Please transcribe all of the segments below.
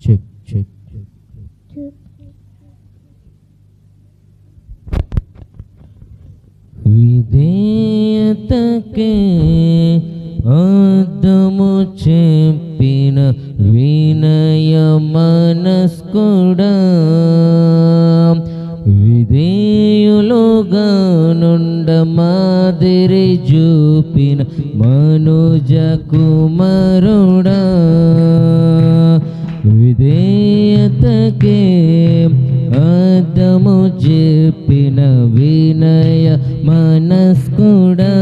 chick chick check, check. विधेयत విధేయతకే అద్దము చెప్పిన వినయ మనస్కుడా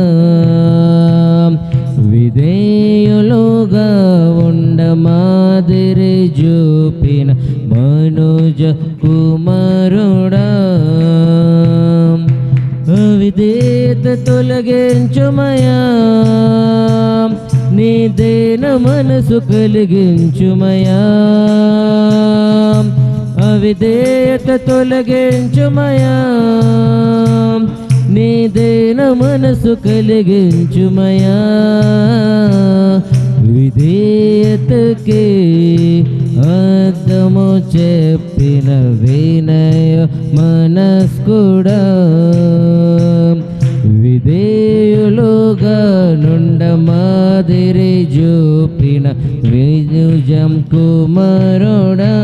విధేయులుగా ఉండ మాదిరి చూపిన మనుజ కుమారుడా అవిధేత తొలగించుమయా నీ దేన మనసు కలిగించుమయా అవిధేయత తొలగించుమయా? నీదేన మనసు కలిగించుమయా? విధేయతకే అర్థము చెప్పిన వినయ మనస్కుడా విధేయులుగా నుండ మాదిరి చూపిన విజుజం కుమారుడా.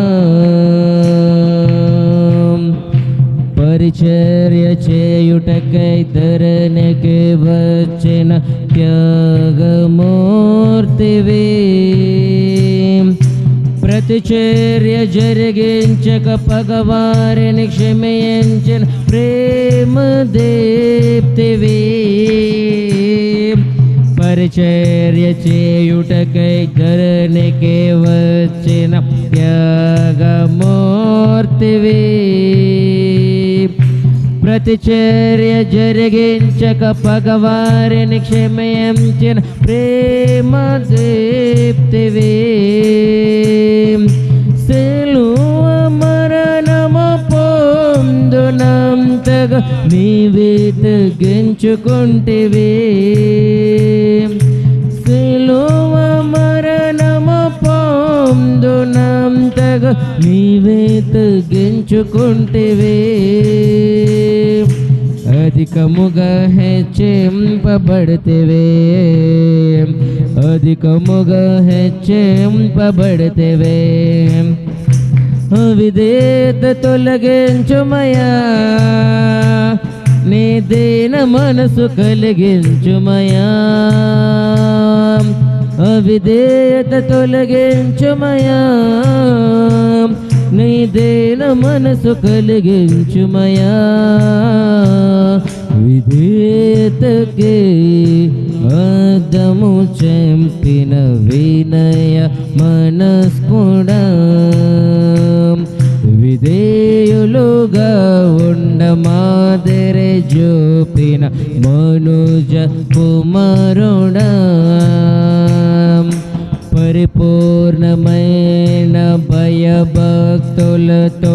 పరిచర్య చేయుటకై ధరణికి వచ్చిన త్యాగమూర్తివి. ప్రతిచర్య జరిగించక పగవారిని క్షమించిన ప్రేమ దీప్తివి. పరిచర్య చేయుటకై ధరణికి వచ్చిన త్యాగమూర్తివి. ప్రతిచర్య జరిగించక పగవారిని క్షమయించిన ప్రేమ దీప్తివి సెలువ మరణము పొందునంతగా నీవే తగ్గించుకుంటివి సెలువ మరణము పొందునంతగా నీవే తగ్గించుకుంటేవే అధికముగా హెచ్చింపబడితేవే. అధికముగా హెచ్చింపబడితేవే. విధేత తొలగించుమయా. నీ దీన మనసు కలిగించుమయా. అవిధేయత తొలగించుమయా. నీ దీన మనసు కలిగించుమయా. విధేయతకే అద్దము చెంపిన వినయ మనస్కుడా విధేయులుగా ఉన్న మాదిరి చూపిన మనుజ కుమారుడా పరిపూర్ణమైన భయభక్తులతో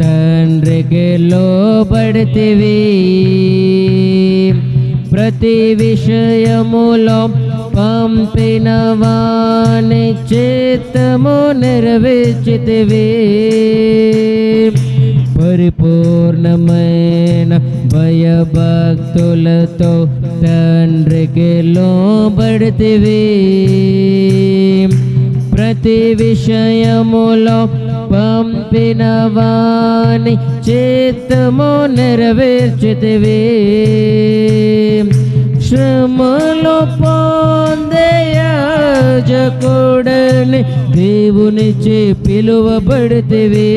తండ్రికి లోబడితివి ప్రతి విషయములో పంపిన వాణి చిత్తము నెరవేర్చితివి పరిపూర్ణమైన భయభక్తులతో తండ్రికి లోబడితివి ప్రతి విషయములో పంపిన వాణి చిత్తము నెరవేర్చితివి శ్రమలో పొందయాజకుడని దేవునిచే పిలువబడితివి.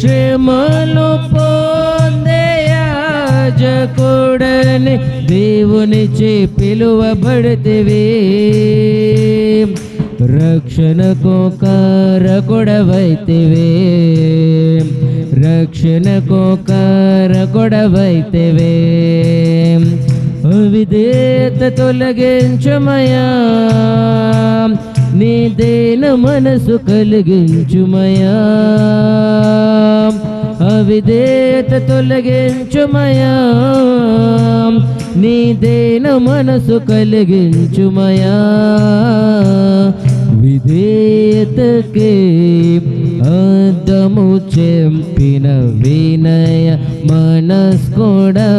శ్రమలో పొందయాజకుడని దేవునిచే పిలువబడితివి. రక్షణకు కారకుడవైతివే ರಕ್ಷಣಕೋಕಾರ ಕೊಡವೈತೆವೆ విధేత తొలగించుమయా. నీ దేన మనసు కలిగించుమయా. అవిధేత తొలగించుమయా. నీ దేన మనసు కలిగించుమయా. విధేయతకే అర్థము చెంపిన వినయ మనస్కుడా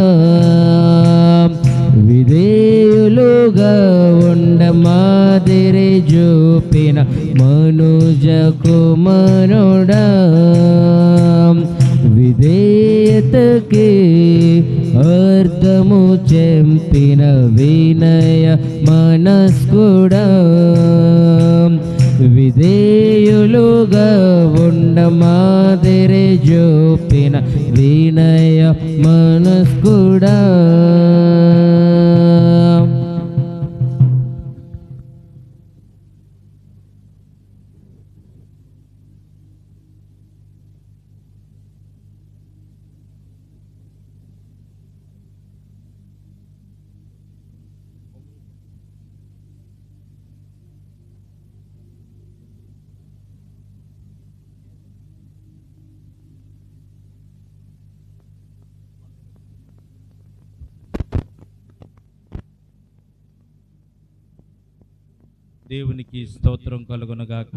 విధేయులుగా ఉండ మాదిరి చూపిన మనుజ కుమారుడా. విధేయతకి అర్థము చెంపిన వినయ మనస్కుడా విధేయులుగా ಕೊಂಡ ಮಾದರಿ ಜೋಪಿನ ವಿನಯ ಮನಸ್ಕುಡ దేవునికి స్తోత్రం కలుగునగాక.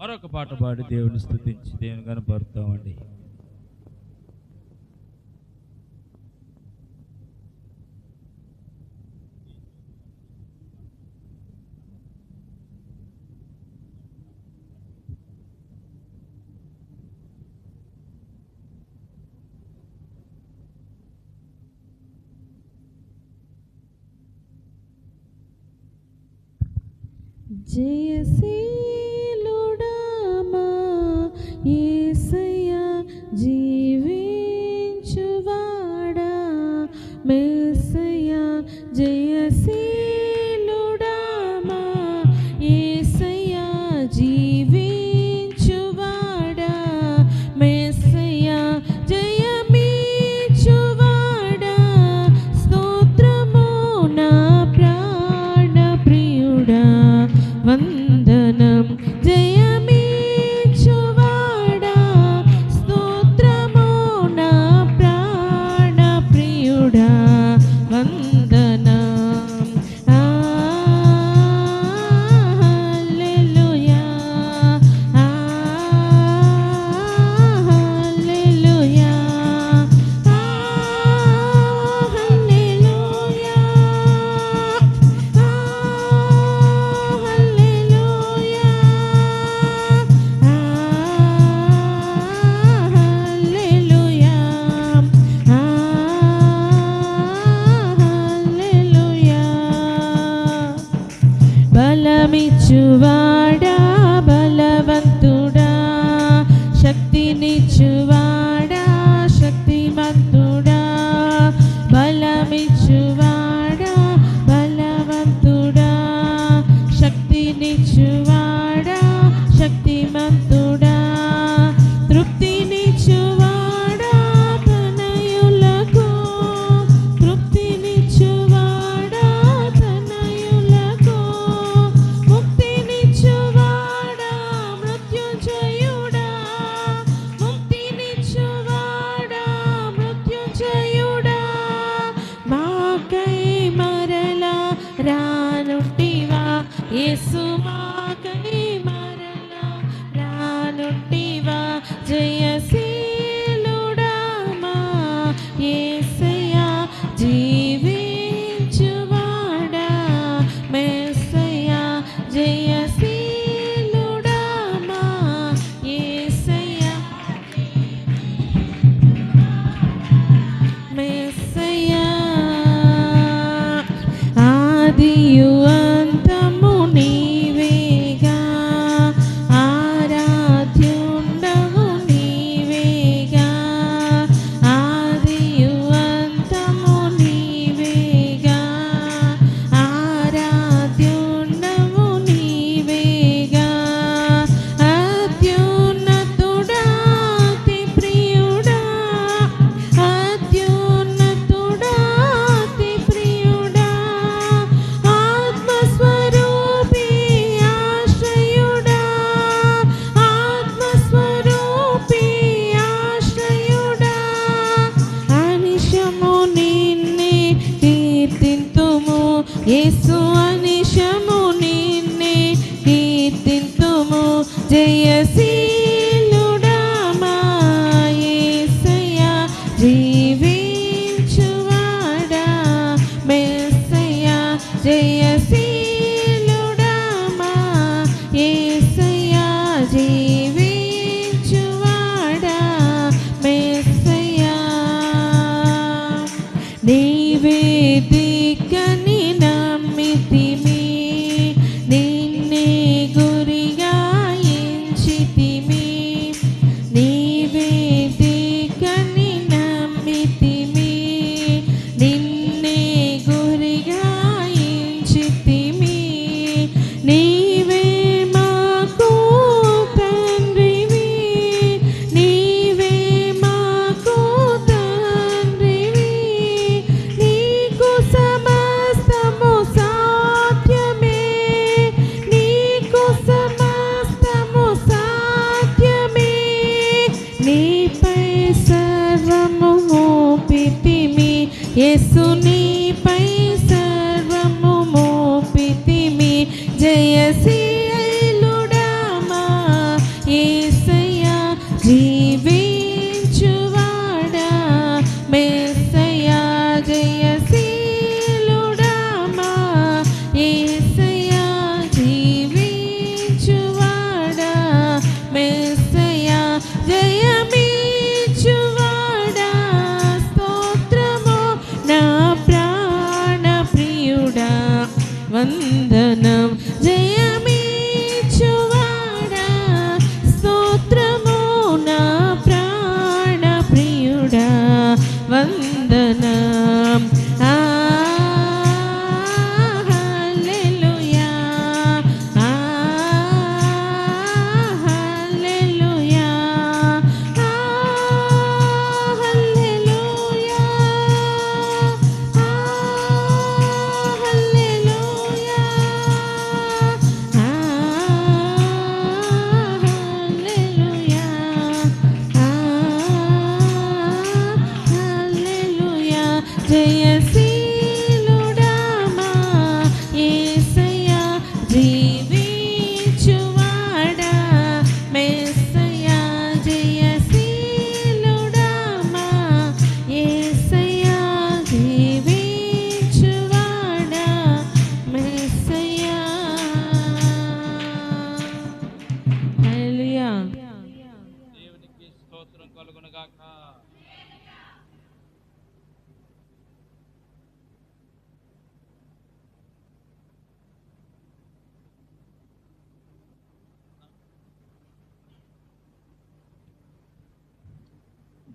మరొక పాట పాడి దేవుని స్థుతించి దేవుని కనపడతామండి Disse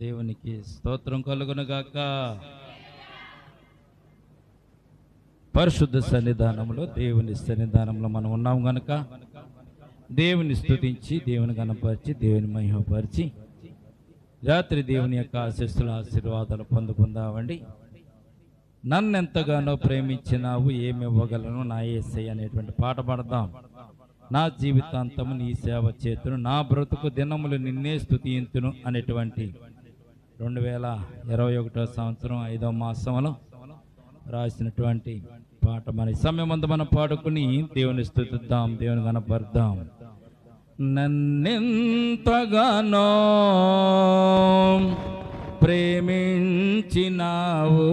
దేవునికి స్తోత్రం కలుగునగాక పరిశుద్ధ సన్నిధానంలో దేవుని సన్నిధానంలో మనం ఉన్నాం గనుక. దేవుని స్థుతించి దేవుని గణపరిచి దేవుని మహిమపరిచి రాత్రి దేవుని యొక్క ఆశస్సుల ఆశీర్వాదాలు పొందుకుందామండి. నన్నెంతగానో ప్రేమించినావు ఏమి ఇవ్వగలను నా ఏసై అనేటువంటి పాట పాడదాం. నా జీవితాంతము నీ సేవ చేతును నా బ్రతుకు దినములు నిన్నే స్తుతింతును అనేటువంటి రెండు వేల ఇరవై ఒకటో సంవత్సరం ఐదో మాసంలో రాసినటువంటి పాట. మన సమయం మనం పాడుకుని దేవుని స్థుతిద్దాం దేవుని కనపడదాం నన్నెంతగానో ప్రేమించినావు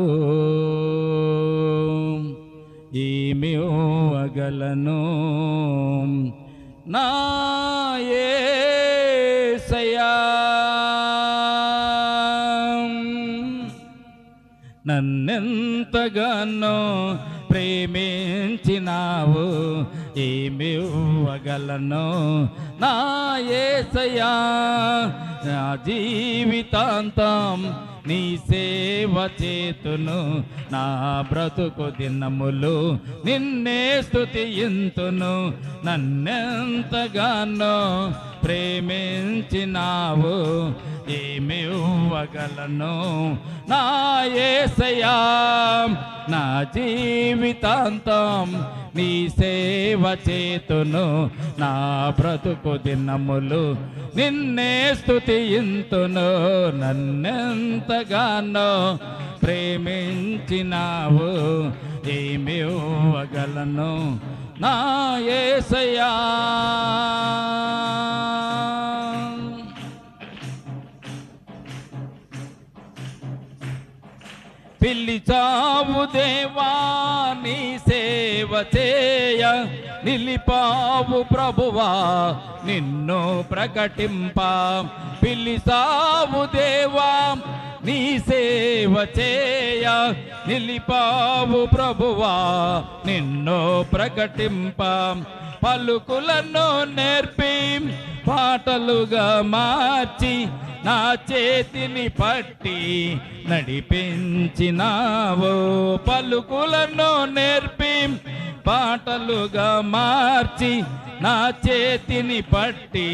ఏమి అగలను నా యేసయ్యా నన్నెంతగానో ప్రేమించినావు ఏమివ్వగలను? నా ఏసయా నా జీవితాంతం నీ సేవ చేతును నా బ్రతుకు దినములు నిన్నే స్తుతియింతును. నన్నెంతగానో ప్రేమించినావు ఏమి ఇవ్వగలను? నా ఏసయా నా జీవితాంతం నీ సేవ చేతును నా బ్రతుకు దినములు నిన్నే స్తుతియింతును నన్నెంతగానో ప్రేమించినావు ఏమివ్వగలను నా ఏసయా పిలిచావు దేవా నీ సేవ చేయ. నిలిపావు ప్రభువా నిన్ను ప్రకటింప. పిలిచావు దేవా నీ సేవ చేయ. నిలిపావు ప్రభువా నిన్ను ప్రకటింప. పలుకులను నేర్పి పాటలుగా మార్చి. నా చేతిని పట్టి నడిపించినావో. పలుకులను నేర్పి పాటలుగా మార్చి నా చేతిని పట్టి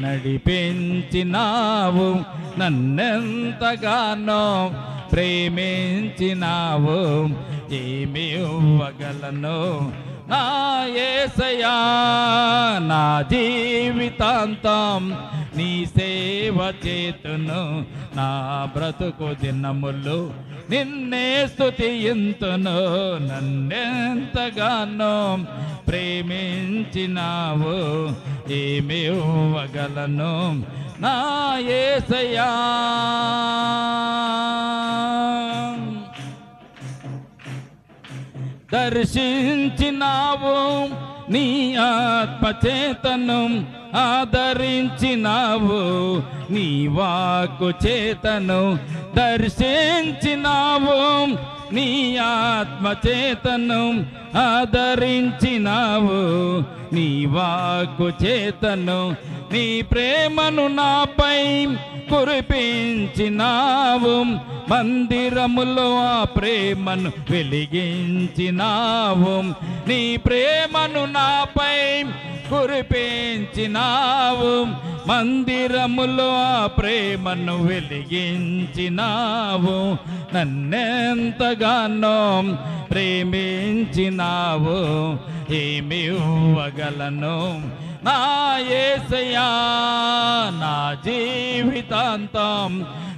నడిపించినావు. నన్నెంతగానో ప్రేమించినావు. ఏమి ఇవ్వగలను? నా ఏసయా నా జీవితాంతం నీ సేవ చేతును నా బ్రతుకు దినములు నిన్నే స్తుతింతును నన్నెంతగానో ప్రేమించినావు ఏమి ఇవ్వగలను నా ఏసయా దర్శించినావు. నీ ఆత్మచేతను ఆదరించినావు. నీ వాకు చేతను దర్శించినావు. నీ ఆత్మచేతను ఆదరించినావు. నీ వాకు చేతను నీ ప్రేమను నాపై కురిపించినావు మందిరములో ఆ ప్రేమను వెలిగించినావు నీ ప్రేమను నాపై కురిపించినావు మందిరములో ఆ ప్రేమను వెలిగించినావు నన్నెంతగానో ప్రేమించినావు ఏమి ఇవ్వగలను నా ఏసయా నా జీవితాంతం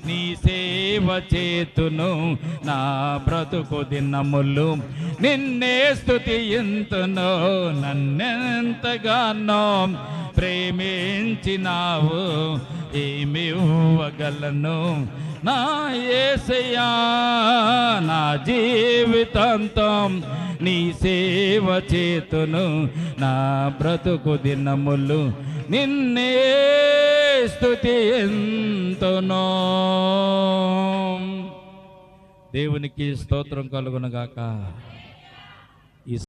నీ సేవ చేతును నా బ్రతుకు దినములు నిన్నే స్థుతి ఎంతును నన్నెంతగానో ప్రేమించినావు ఏమి ఇవ్వగలను? నా ఏసయా నా జీవితాంతం నీ సేవ చేతును నా బ్రతుకు దినములు నిన్నే స్థుతి ఎంతనో. దేవునికి స్తోత్రం కలుగునగాక.